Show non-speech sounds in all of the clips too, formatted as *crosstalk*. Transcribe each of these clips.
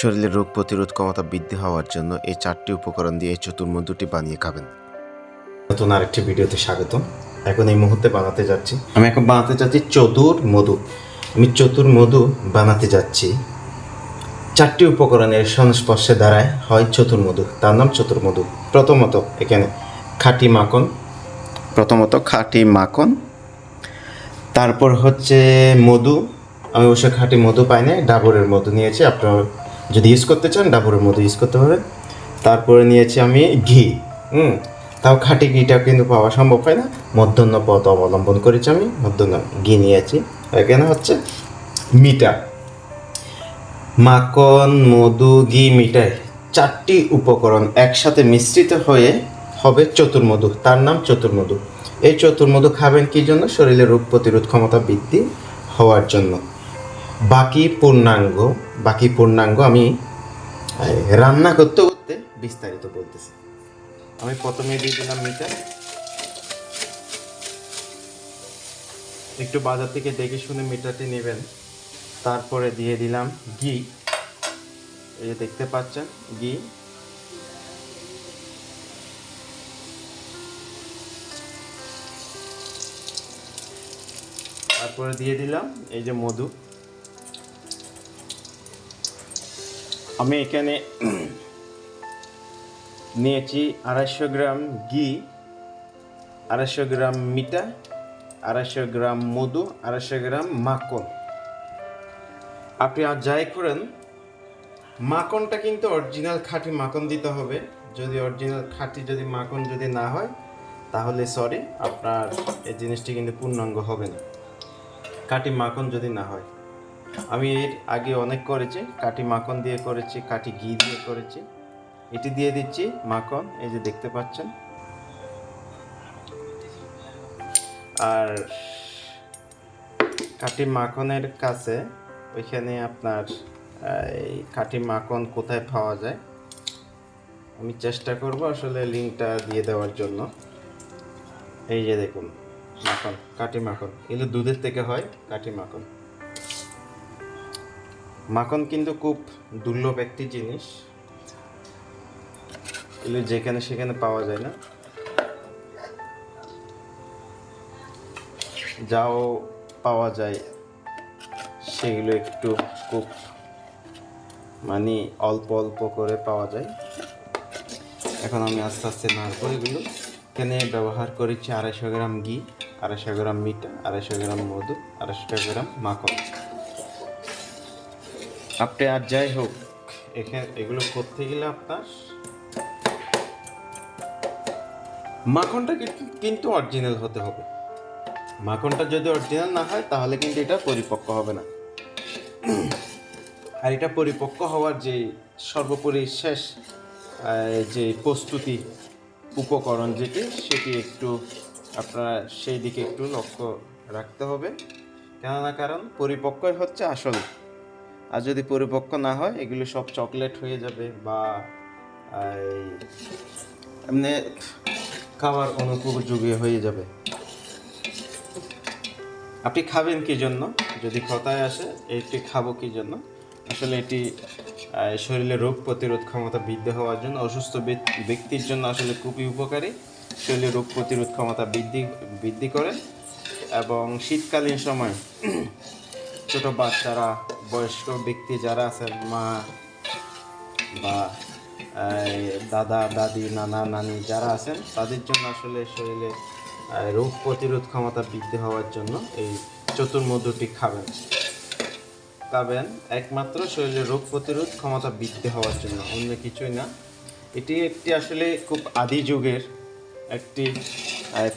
শরীরের রোগ প্রতিরোধ ক্ষমতা বৃদ্ধি হওয়ার জন্য এই চারটি উপকরণ দিয়ে এই চতুর্মধুটি বানিয়ে খাবেন। নতুন আরেকটি ভিডিওতে স্বাগত এখন এই মুহূর্তে বানাতে যাচ্ছি। আমি এখন বানাতে যাচ্ছি চতুর মধু আমি চতুর মধু বানাতে যাচ্ছি। চারটি উপকরণের সংস্পর্শে দাঁড়ায় হয় চতুর মধু তার নাম চতুর মধু প্রথমত এখানে খাঁটি মাখন। প্রথমত খাঁটি মাখন। তারপর হচ্ছে মধু। আমি অবশ্য খাঁটি মধু পাই না ডাবরের মধু নিয়েছি। আপনারা যদি ইউজ করতে চান, ডাবরের মধু ইউজ করতে পারেন তারপরে নিয়েছি আমি ঘি। হুম, তাও খাঁটি ঘিটা কিন্তু পাওয়া সম্ভব হয় না। মধ্যাহ্ন পথ অবলম্বন করেছি আমি মধ্যাহ্ন ঘি নিয়েছি। এখানে হচ্ছে মিঠা। মাখন, মধু, ঘি, মিঠাই, চারটি উপকরণ একসাথে মিশ্রিত হয়ে হবে চতুর্মধু। তার নাম চতুর্মধু। এই চতুর্মধু খাবেন কি জন্য? শরীরে রোগ প্রতিরোধ ক্ষমতা বৃদ্ধি হওয়ার জন্য। বাকি পূর্ণাঙ্গ বাকি পূর্ণাঙ্গ আমি রান্না করতে করতে বিস্তারিত বলতেছি। আমি প্রথমে দিয়ে দিলাম মিটার একটু বাজার থেকে দেখে শুনে মিটারটি নেবেন। তারপরে দিয়ে দিলাম ঘি। এই যে দেখতে পাচ্ছেন, ঘি। তারপরে দিয়ে দিলাম এই যে মধু। আমি এখানে নিয়েছি আড়াইশো গ্রাম ঘি, আড়াইশো গ্রাম মিঠা, আড়াইশো গ্রাম মধু, আড়াইশো গ্রাম মাখন। আপনি আর যাই করেন, মাখনটা কিন্তু অরিজিনাল খাঁটি মাখন দিতে হবে। যদি অরিজিনাল খাঁটি যদি মাখন যদি না হয়, তাহলে সরি আপনার এই জিনিসটি কিন্তু পূর্ণাঙ্গ হবে না। কাটি মাখন যদি না হয়। আমি এর আগে অনেক করেছি। কাটি মাখন দিয়ে করেছি কাটি ঘি দিয়ে করেছি। এটি দিয়ে দিচ্ছি মাখন, এই যে দেখতে পাচ্ছেন। আর কাটি মাখনের কাছে ওইখানে আপনার এই কাটি মাখন কোথায় পাওয়া যায়? আমি চেষ্টা করব আসলে লিঙ্কটা দিয়ে দেওয়ার জন্য। এই যে দেখুন, মাখন কাটি মাখন। এগুলো দুধের থেকে হয় কাটি মাখন। মাখন কিন্তু খুব দুর্লভ একটি জিনিস। এগুলো যেখানে সেখানে পাওয়া যায় না। যাও পাওয়া যায়, সেগুলো একটু খুব মানে অল্প অল্প করে পাওয়া যায়। এখন আমি আস্তে আস্তে নাড়বো এগুলো। এখানে ব্যবহার করেছি আড়াইশো গ্রাম ঘি, আড়াইশো গ্রাম মিঠা আড়াইশো গ্রাম মধু, আড়াইশো গ্রাম মাখন। আপনি আর যাই হোক, এখানে এগুলো করতে গেলে আপনার মাখনটা কিন্তু- অরিজিনাল হতে হবে। মাখনটা যদি অরিজিনাল না হয়, তাহলে কিন্তু এটা পরিপক্ক হবে না। আর এটা পরিপক্ক হওয়ার যে সর্বোপরি শেষ যে প্রস্তুতি উপকরণ যেটি, সেটি একটু আপনারা সেই দিকে একটু লক্ষ্য রাখতে হবে। কেননা কারণ পরিপক্কই হচ্ছে আসল। আর যদি পরিপক্ক না হয়, এগুলো সব চকলেট হয়ে যাবে বা এমনি খাবার অনুপযোগী হয়ে যাবে। আপনি খাবেন কি জন্য? যদি কথায় আসে, এটি খাব কি জন্য? আসলে এটি শরীরে রোগ প্রতিরোধ ক্ষমতা বৃদ্ধি হওয়ার জন্য, অসুস্থ ব্যক্তির জন্য আসলে খুবই উপকারী। শরীরে রোগ প্রতিরোধ ক্ষমতা বৃদ্ধি বৃদ্ধি করে এবং শীতকালীন সময় *clears throat* ছোট বাচ্চারা বয়স্ক ব্যক্তি যারা আছেন, মা, বা দাদা, দাদি, নানা, নানি যারা আছেন, তাদের জন্য আসলে শরীরে রোগ প্রতিরোধ ক্ষমতা বৃদ্ধি হওয়ার জন্য এই চতুর্মধুটি খাবেন। খাবেন একমাত্র শরীরে রোগ প্রতিরোধ ক্ষমতা বৃদ্ধি হওয়ার জন্য, অন্য কিছুই না। এটি একটি আসলে খুব আদি যুগের একটি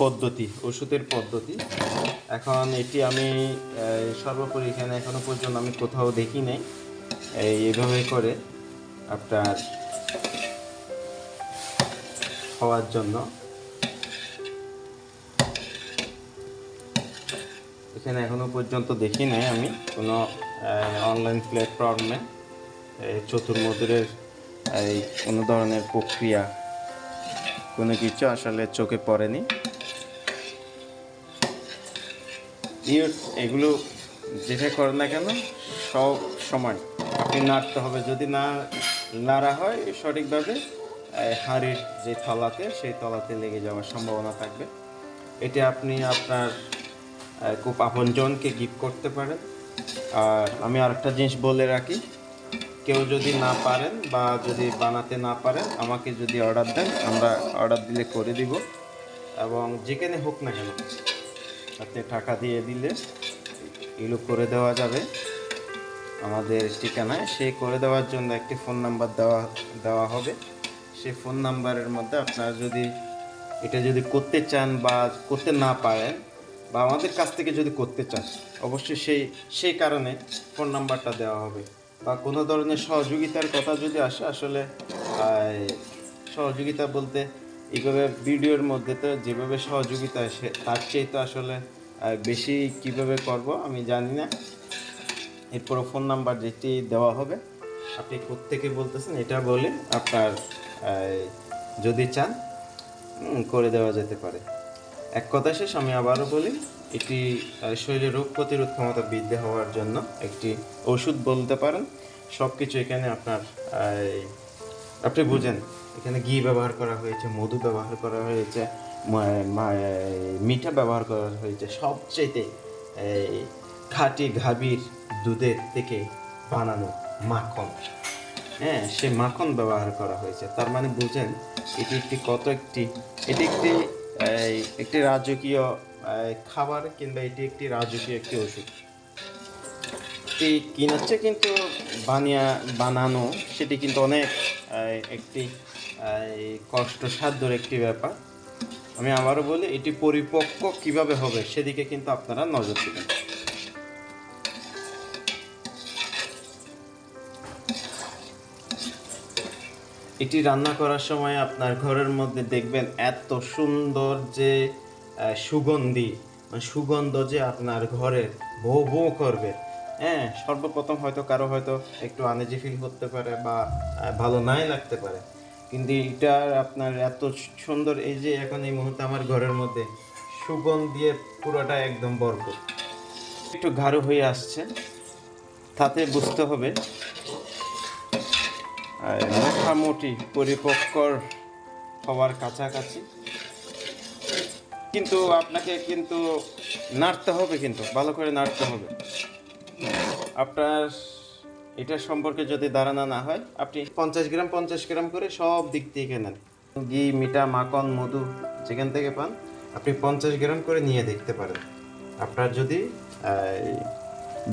পদ্ধতি, ওষুধের পদ্ধতি। এখন এটি আমি সর্বোপরি এখানে এখনও পর্যন্ত আমি কোথাও দেখি নাই। এইভাবে করে আপনার হওয়ার জন্য। এখানে এখনও পর্যন্ত দেখি নাই আমি কোনো অনলাইন প্ল্যাটফর্মে চতুর্মধুরের, এই, কোনো ধরনের প্রক্রিয়া কোনো কিছু আসলে চোখে পড়েনি। ইউ- এগুলো যেটা করে না কেন, সব সময় আপনি নাড়তে হবে। যদি না নাড়া হয়, সঠিকভাবে হাঁড়ির যে তলাতে, সেই তলাতে লেগে যাওয়ার সম্ভাবনা থাকবে। এটি আপনি আপনার খুব আপনজনকে গিফট করতে পারেন। আর আমি আরেকটা জিনিস বলে রাখি, কেউ যদি না পারেন বা যদি বানাতে না পারেন, আমাকে যদি অর্ডার দেন, আমরা অর্ডার দিলে করে দিব। এবং যেখানে হোক না কেন আপনি টাকা দিয়ে দিলে এগুলো করে দেওয়া যাবে। আমাদের ঠিকানায় সেই করে দেওয়ার জন্য একটি ফোন নাম্বার দেওয়া দেওয়া হবে। সেই ফোন নাম্বারের মধ্যে আপনারা যদি, এটা যদি করতে চান বা করতে না পারেন বা আমাদের কাছ থেকে যদি করতে চান, অবশ্যই সেই সেই কারণে ফোন নাম্বারটা দেওয়া হবে। বা কোনো ধরনের সহযোগিতার কথা যদি আসে, আসলে সহযোগিতা বলতে এইভাবে ভিডিওর মধ্যে তো যেভাবে সহযোগিতা আসে, তার চেয়ে তো আসলে বেশি কীভাবে করব আমি জানি না। এরপর ফোন নাম্বার যেটি দেওয়া হবে, আপনি কোত্থেকে বলতেছেন এটা বলে আপনার যদি চান করে দেওয়া যেতে পারে। এক কথা শেষ, আমি আবারও বলি, এটি শরীরে রোগ প্রতিরোধ ক্ষমতা বৃদ্ধি হওয়ার জন্য একটি ওষুধ বলতে পারেন। সব কিছু এখানে আপনার আপনি বুঝেন, এখানে ঘি ব্যবহার করা হয়েছে, মধু ব্যবহার করা হয়েছে মিঠা ব্যবহার করা হয়েছে। সবচেয়ে খাঁটি গাভীর দুধের থেকে বানানো মাখন। হ্যাঁ সে মাখন ব্যবহার করা হয়েছে। তার মানে বুঝেন, এটি একটি কত একটি, এটি একটি একটি রাজকীয় খাবার কিংবা এটি একটি রাজকীয় একটি ওষুধ। এটি কিনাচ্ছে কিন্তু বানিয়া, বানানো, সেটি কিন্তু অনেক একটি কষ্টসাধ্যর একটি ব্যাপার। আমি আবারও বলি, এটি পরিপক্ক কীভাবে হবে সেদিকে কিন্তু আপনারা নজর দেবেন। এটি রান্না করার সময় আপনার ঘরের মধ্যে দেখবেন এত সুন্দর যে সুগন্ধি মানে সুগন্ধ যে আপনার ঘরের বউ বউ করবে। হ্যাঁ সর্বপ্রথম হয়তো কারও হয়তো একটু আনেজি ফিল করতে পারে বা ভালো নাই লাগতে পারে। কিন্তু এটা আপনার এত সুন্দর, এই যে এখন এই মুহূর্তে আমার ঘরের মধ্যে সুগন্ধ দিয়ে পুরোটা একদম বরকত একটু গাঢ় হয়ে আসছে, তাতে বুঝতে হবে। মোটামুটি পরিপক্কর হওয়ার কাছাকাছি। কিন্তু আপনাকে কিন্তু নাড়তে হবে কিন্তু, ভালো করে নাড়তে হবে। আপনার এটা সম্পর্কে যদি ধারণা না হয়, আপনি পঞ্চাশ গ্রাম পঞ্চাশ গ্রাম করে সব দিক থেকে নেন। ঘি, মিঠা, মাখন, মধু যেখান থেকে পান, আপনি পঞ্চাশ গ্রাম করে নিয়ে দেখতে পারেন। আপনার যদি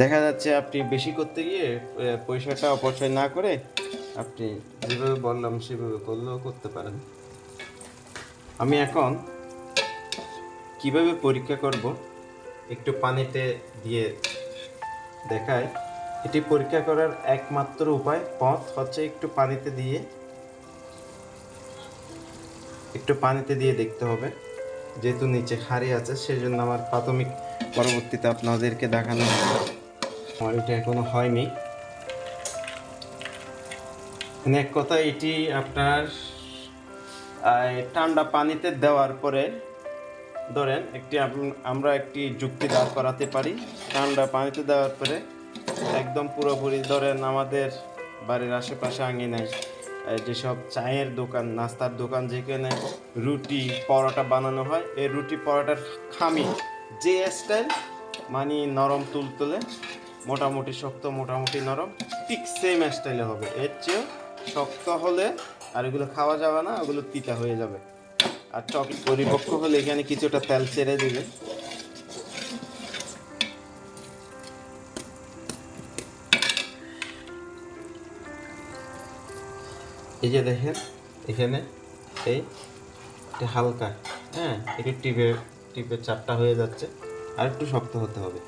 দেখা যাচ্ছে আপনি বেশি করতে গিয়ে পয়সাটা অপচয় না করে আপনি যেভাবে বললাম, সেভাবে করলেও করতে পারেন। আমি এখন কীভাবে পরীক্ষা করব, একটু পানিতে দিয়ে দেখায়, এটি পরীক্ষা করার একমাত্র উপায়। পথ হচ্ছে একটু পানিতে দিয়ে, একটু পানিতে দিয়ে দেখতে হবে। যেহেতু নিচে খাড়ি আছে সেই জন্য আমার প্রাথমিক পরবর্তীতে আপনাদেরকে দেখানো আমার এটা এখনও হয়নি। মানে এক কথা, এটি আপনার ঠান্ডা পানিতে দেওয়ার পরে, ধরেন একটি আমরা একটি যুক্তি দাঁড় করাতে পারি। ঠান্ডা পানিতে দেওয়ার পরে একদম পুরোপুরি ধরেন আমাদের বাড়ির আশেপাশে আঙিনায় যেসব চায়ের দোকান, নাস্তার দোকান যেখানে রুটি, পরোটা বানানো হয়, এই রুটি, পরোটার খামি যে স্টাইল মানে নরম তুলতুলে মোটামুটি শক্ত, মোটামুটি নরম, ঠিক সেম স্টাইলে হবে। এর চেয়েও শক্ত হলে আর এগুলো খাওয়া যাবে না, ওগুলো তিতা হয়ে যাবে। আর চক পরিপক্ক হলে এখানে কিছুটা তেল ছেড়ে দিবে। এই যে দেখেন, এখানে এই হালকা হ্যাঁ একটু টিপে টিপে চাপটা হয়ে যাচ্ছে, আর একটু শক্ত হতে হবে।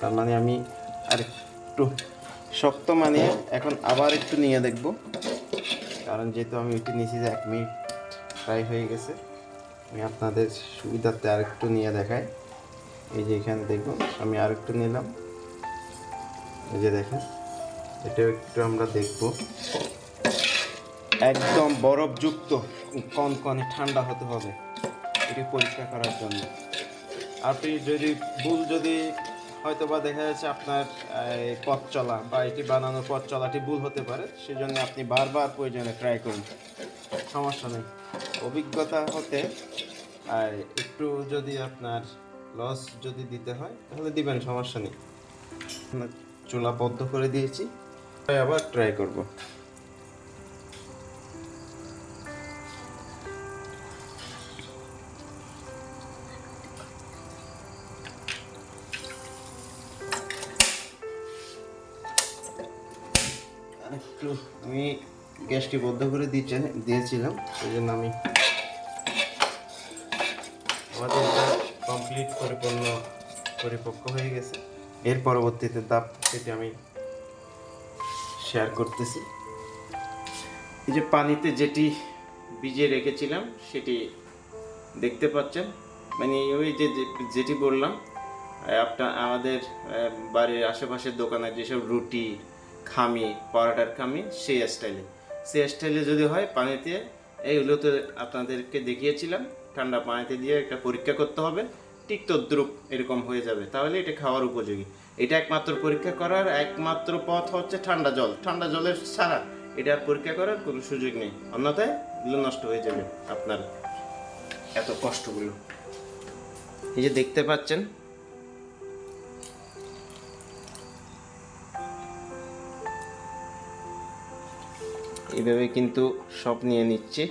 তার মানে আমি আর একটু শক্ত মানে এখন আবার একটু নিয়ে দেখব, কারণ যেহেতু আমি এটি নিয়েছি যে এক মিনিট ফ্রাই হয়ে গেছে, আমি আপনাদের সুবিধার্থে আর একটু নিয়ে দেখাই। এই যে এখানে দেখব আমি আর একটু নিলাম। এই যে দেখেন এটাও একটু আমরা দেখব। একদম বরফযুক্ত, কন কনকনে ঠান্ডা হতে হবে। এটি পরীক্ষা করার জন্য। আপনি যদি ভুল যদি হয়তো বা দেখা যাচ্ছে আপনার পথ চলা বা এটি বানানোর পথ চলাটি ভুল হতে পারে, সেজন্য আপনি বারবার প্রয়োজনে ট্রাই করুন। সমস্যা নেই। অভিজ্ঞতা হতে, আর একটু যদি আপনার লস যদি দিতে হয়, তাহলে দিবেন, সমস্যা নেই। চুলা বদ্ধ করে দিয়েছি। আবার ট্রাই করব। একটু আমি গ্যাসটি বন্ধ করে দিয়েছে দিয়েছিলাম সেই জন্য আমি আমাদের কমপ্লিট পরিপূর্ণ, পরিপক্ক হয়ে গেছে। এর পরবর্তীতে দাপ সেটি আমি শেয়ার করতেছি। এই যে পানিতে যেটি ভিজিয়ে রেখেছিলাম, সেটি দেখতে পাচ্ছেন। মানে ওই যে যেটি বললাম আপনার আমাদের বাড়ির আশেপাশের দোকানে যেসব রুটি, খামি, পরোটার খামি, সেই স্টাইলে সেই স্টাইলে যদি হয় পানিতে এইগুলো তো আপনাদেরকে দেখিয়েছিলাম, ঠান্ডা পানিতে দিয়ে একটা পরীক্ষা করতে হবে, ঠিক তদ্রুপ এরকম হয়ে যাবে। তাহলে এটা খাওয়ার উপযোগী। এটা একমাত্র পরীক্ষা করার একমাত্র পথ হচ্ছে ঠান্ডা জল। ঠান্ডা জলের ছাড়া এটা পরীক্ষা করার কোনো সুযোগ নেই। অন্যথায় এগুলো নষ্ট হয়ে যাবে আপনার এত কষ্টগুলো। এই যে দেখতে পাচ্ছেন, এইভাবে কিন্তু সব নিয়ে নিচ্ছি।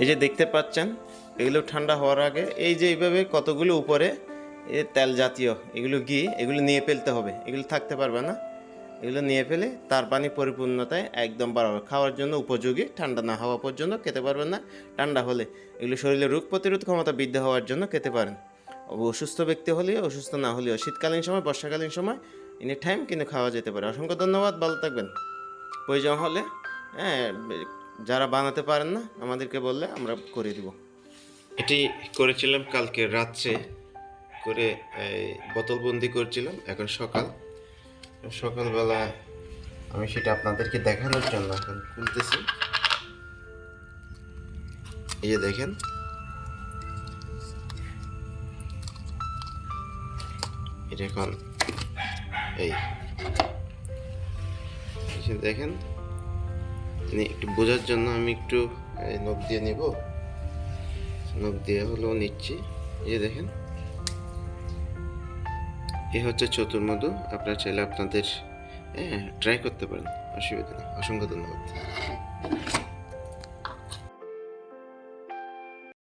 এই যে দেখতে পাচ্ছেন এগুলো ঠান্ডা হওয়ার আগে এই যে এইভাবে কতগুলো উপরে এ তেল জাতীয়, এগুলো ঘি, এগুলো নিয়ে ফেলতে হবে। এগুলো থাকতে পারবে না। এগুলো নিয়ে ফেলে তার পানি পরিপূর্ণতায় একদম বাড়াবে খাওয়ার জন্য উপযোগী, ঠান্ডা না হওয়া পর্যন্ত খেতে পারবেন না। ঠান্ডা হলে এগুলো শরীরে রোগ প্রতিরোধ ক্ষমতা বৃদ্ধি হওয়ার জন্য খেতে পারেন। অসুস্থ ব্যক্তি হলেও অসুস্থ না হলেও শীতকালীন সময়, বর্ষাকালীন সময় এনি টাইম কিন্তু খাওয়া যেতে পারে। অসংখ্য ধন্যবাদ, ভালো থাকবেন। প্রয়োজন হলে হ্যাঁ যারা বানাতে পারেন না, আমাদেরকে বললে আমরা করে দিব। এটি করেছিলাম কালকে রাত্রে করে বোতলবন্দি করছিলাম এখন সকাল। সকালবেলা আমি সেটা আপনাদেরকে দেখানোর জন্য এখন খুলতেছি। এই যে দেখেন। এটা এখন, এই দেখেন। মানে একটু বোঝার জন্য আমি একটু নখ দিয়ে নিব। নখ দিয়ে হলেও নিচ্ছি। এই দেখেন। এ হচ্ছে চতুর্মধু। আপনারা চাইলে আপনাদের হ্যাঁ ট্রাই করতে পারেন। অসুবিধা নেই। অসংখ্য ধন্যবাদ।